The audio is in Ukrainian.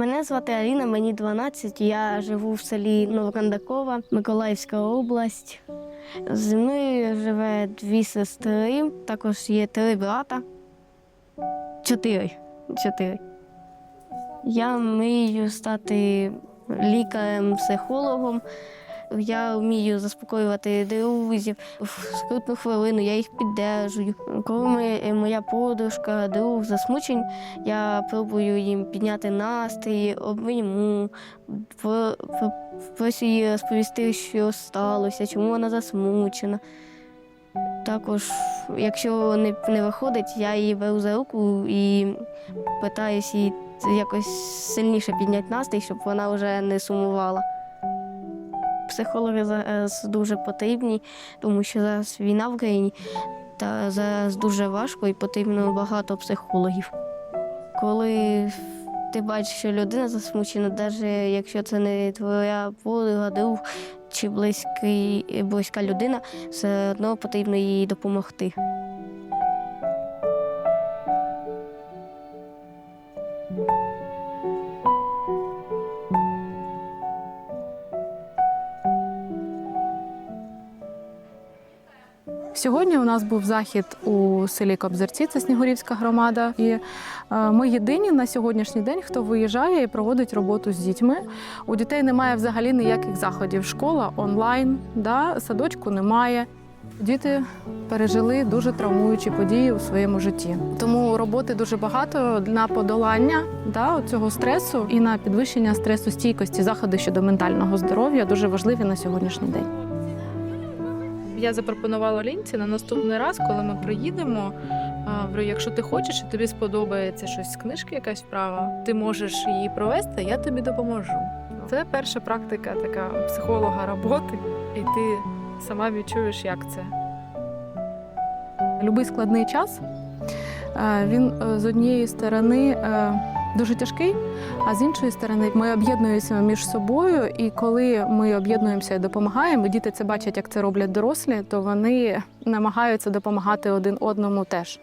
Мене звати Аліна, мені 12. Я живу в селі Новокандакова, Миколаївська область. Зі мною живе дві сестри, також є три брата. Чотири. Чотири. Я мрію стати лікарем-психологом. Я вмію заспокоювати друзів в скрутну хвилину, я їх піддержую. Коли ми, моя подружка, друг засмучень, я пробую їм підняти настрій, обійму, про- про- прошу її розповісти, що сталося, чому вона засмучена. Також, якщо не, не виходить, я її беру за руку і питаюся їй якось сильніше підняти настрій, щоб вона вже не сумувала. Психологи зараз дуже потрібні, тому що зараз війна в країні, та зараз дуже важко і потрібно багато психологів. Коли ти бачиш, що людина засмучена, навіть якщо це не твоя подруга, друг чи близький, близька людина, все одно потрібно їй допомогти. Сьогодні у нас був захід у селі Кобзарці, це Снігурівська громада. І е, ми єдині на сьогоднішній день, хто виїжджає і проводить роботу з дітьми. У дітей немає взагалі ніяких заходів. Школа онлайн, да, садочку немає. Діти пережили дуже травмуючі події у своєму житті. Тому роботи дуже багато на подолання да, цього стресу і на підвищення стресостійкості. Заходи щодо ментального здоров'я дуже важливі на сьогоднішній день. Я запропонувала Лінці на наступний раз, коли ми приїдемо. говорю, Якщо ти хочеш і тобі сподобається щось з книжки, якась вправа, ти можеш її провести, я тобі допоможу. Це перша практика така психолога роботи, і ти сама відчуєш, як це. Любий складний час він е, з однієї сторони е, дуже тяжкий, а з іншої сторони ми об'єднуємося між собою, і коли ми об'єднуємося і допомагаємо, діти це бачать, як це роблять дорослі, то вони намагаються допомагати один одному теж.